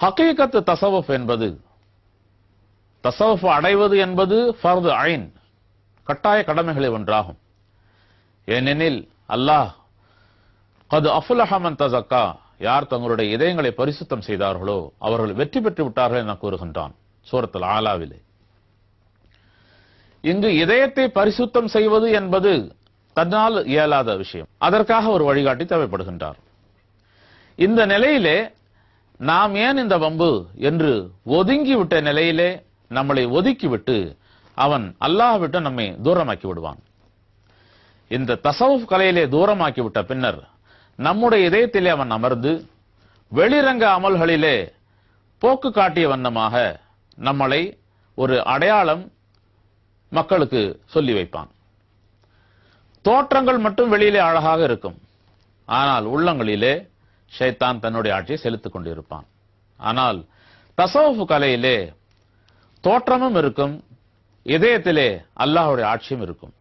ஹகீகத்து தசவஃப் என்பது தசவஃப் அடைவது என்பது ஃபர்து ஐன் கட்டாய கடமைகளை ஒன்றாகும். ஏனெனில் அல்லாஹ் கது அஃபுலஹமன் தசக்கா யார் தங்களுடைய இதயங்களை பரிசுத்தம் செய்தார்களோ அவர்கள் வெற்றி பெற்று விட்டார்கள் என கூறுகின்றான் சூரத்தில் ஆலாவிலே. இங்கு இதயத்தை பரிசுத்தம் செய்வது என்பது தன்னால் இயலாத விஷயம். அதற்காக ஒரு வழிகாட்டி தேவைப்படுகின்றார். இந்த நிலையிலே நாம் ஏன் இந்த வம்பு என்று ஒதுங்கிவிட்ட நிலையிலே நம்மளை ஒதுக்கிவிட்டு அவன் அல்லாஹ்விட்ட நம்மை தூரமாக்கி விடுவான். இந்த தசவுப் கலையிலே தூரமாக்கி விட்ட பின்னர் நம்முடைய இதயத்திலே அவன் அமர்ந்து வெளிரங்க அமல்களிலே போக்கு காட்டிய வண்ணமாக நம்மளை ஒரு அடையாளம் மக்களுக்கு சொல்லி வைப்பான். தோற்றங்கள் மட்டும் வெளியிலே அழகாக இருக்கும். ஆனால் உள்ளங்களிலே ஷைத்தான் தன்னுடைய ஆட்சியை செலுத்திக் கொண்டிருப்பான். ஆனால் தசவுஃப் கலையிலே தோற்றமும் இருக்கும் இதயத்திலே அல்லாஹுடைய ஆட்சியும் இருக்கும்.